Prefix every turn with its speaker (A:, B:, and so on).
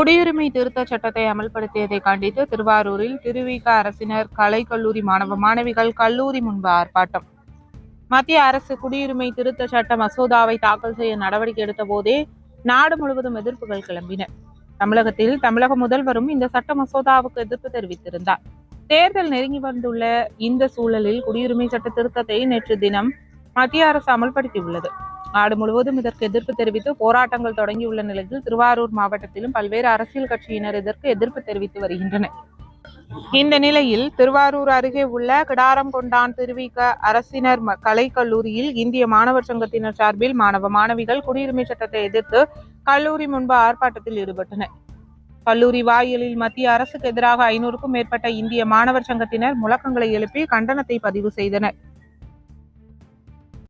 A: குடியுரிமை திருத்த சட்டத்தை அமல்படுத்தியதை கண்டித்து திருவாரூரில் திருவிக அரசினர் கலை கல்லூரி மாணவ மாணவிகள் கல்லூரி முன்பு ஆர்ப்பாட்டம். மத்திய அரசு குடியுரிமை திருத்த சட்ட மசோதாவை தாக்கல் செய்ய நடவடிக்கை எடுத்த போதே நாடு முழுவதும் எதிர்ப்புகள் கிளம்பின. தமிழகத்தில் தமிழக முதல்வரும் இந்த சட்ட மசோதாவுக்கு எதிர்ப்பு தெரிவித்திருந்தார். தேர்தல் நெருங்கி வந்துள்ள இந்த சூழலில் குடியுரிமை சட்ட திருத்தத்தை நேற்று தினம் மத்திய அரசு அமல்படுத்தியுள்ளது. நாடு முழுவதும் இதற்கு எதிர்ப்பு தெரிவித்து போராட்டங்கள் தொடங்கியுள்ள நிலையில் திருவாரூர் மாவட்டத்திலும் பல்வேறு அரசியல் கட்சியினர் இதற்கு எதிர்ப்பு தெரிவித்து வருகின்றனர். இந்த நிலையில் திருவாரூர் அருகே உள்ள கிடாரம் கொண்டான் திருவிக அரசினர் ம- கல்லூரியில் இந்திய மாணவர் சங்கத்தினர் சார்பில் மாணவ மாணவிகள் குடியுரிமை சட்டத்தை எதிர்த்து கல்லூரி முன்பு ஆர்ப்பாட்டத்தில் ஈடுபட்டனர். கல்லூரி வாயிலில் மத்திய அரசுக்கு எதிராக ஐநூறுக்கும் மேற்பட்ட இந்திய மாணவர் சங்கத்தினர் முழக்கங்களை எழுப்பி கண்டனத்தை பதிவு செய்தனர்.